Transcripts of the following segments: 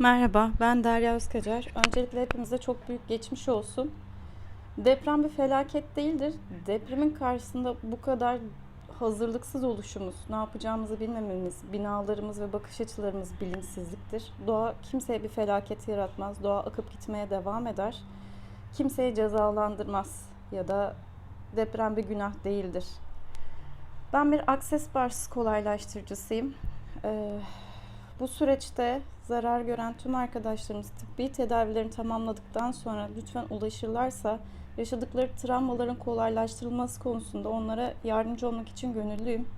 Merhaba, ben Derya Özkacar. Öncelikle hepimize çok büyük geçmiş olsun. Deprem bir felaket değildir. Depremin karşısında bu kadar hazırlıksız oluşumuz, ne yapacağımızı bilmememiz, binalarımız ve bakış açılarımız bilinçsizliktir. Doğa kimseye bir felaket yaratmaz. Doğa akıp gitmeye devam eder. Kimseyi cezalandırmaz ya da deprem bir günah değildir. Ben bir Access Bars kolaylaştırıcısıyım. Ee, bu süreçte zarar gören tüm arkadaşlarımız tıbbi tedavilerini tamamladıktan sonra lütfen ulaşırlarsa yaşadıkları travmaların kolaylaştırılması konusunda onlara yardımcı olmak için gönüllüyüm.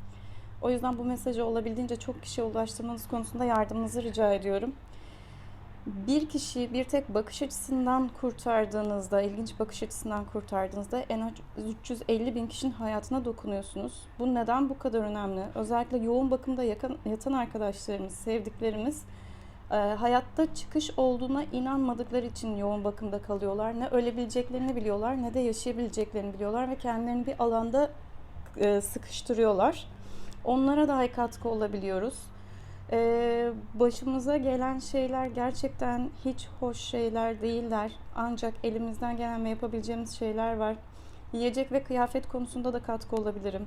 O yüzden bu mesajı olabildiğince çok kişiye ulaştırmanız konusunda yardımınızı rica ediyorum. Bir kişiyi bir tek bakış açısından kurtardığınızda, ilginç bakış açısından kurtardığınızda en az 350 bin kişinin hayatına dokunuyorsunuz. Bu neden bu kadar önemli? Özellikle yoğun bakımda yakan, yatan arkadaşlarımız, sevdiklerimiz e, hayatta çıkış olduğuna inanmadıkları için yoğun bakımda kalıyorlar. Ne ölebileceklerini biliyorlar ne de yaşayabileceklerini biliyorlar ve kendilerini bir alanda e, sıkıştırıyorlar. Onlara dahi katkı olabiliyoruz. Ee, başımıza gelen şeyler gerçekten hiç hoş şeyler değiller. Ancak elimizden gelen ve yapabileceğimiz şeyler var. Yiyecek ve kıyafet konusunda da katkı olabilirim.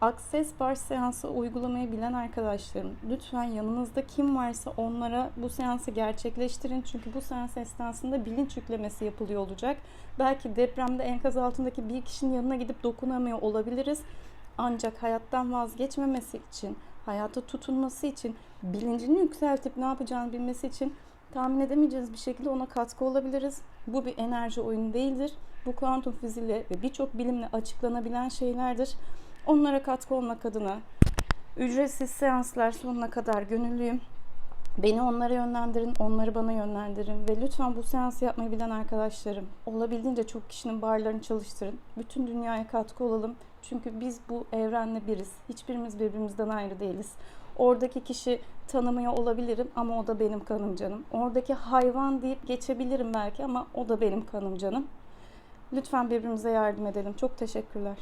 Access Bar seansı uygulamayı bilen arkadaşlarım, lütfen yanınızda kim varsa onlara bu seansı gerçekleştirin. Çünkü bu seans esnasında bilinç yüklemesi yapılıyor olacak. Belki depremde enkaz altındaki bir kişinin yanına gidip dokunamıyor olabiliriz. Ancak hayattan vazgeçmemesi için, hayata tutunması için, bilincini yükseltip ne yapacağını bilmesi için tahmin edemeyeceğiniz bir şekilde ona katkı olabiliriz. Bu bir enerji oyunu değildir. Bu kuantum fiziğiyle ve birçok bilimle açıklanabilen şeylerdir. Onlara katkı olmak adına ücretsiz seanslar sonuna kadar gönüllüyüm. Beni onlara yönlendirin, onları bana yönlendirin ve lütfen bu seansı yapmayı bilen arkadaşlarım olabildiğince çok kişinin barlarını çalıştırın. Bütün dünyaya katkı olalım. Çünkü biz bu evrenle biriz. Hiçbirimiz birbirimizden ayrı değiliz. Oradaki kişi tanımıyor olabilirim ama o da benim kanım canım. Oradaki hayvan deyip geçebilirim belki ama o da benim kanım canım. Lütfen birbirimize yardım edelim. Çok teşekkürler.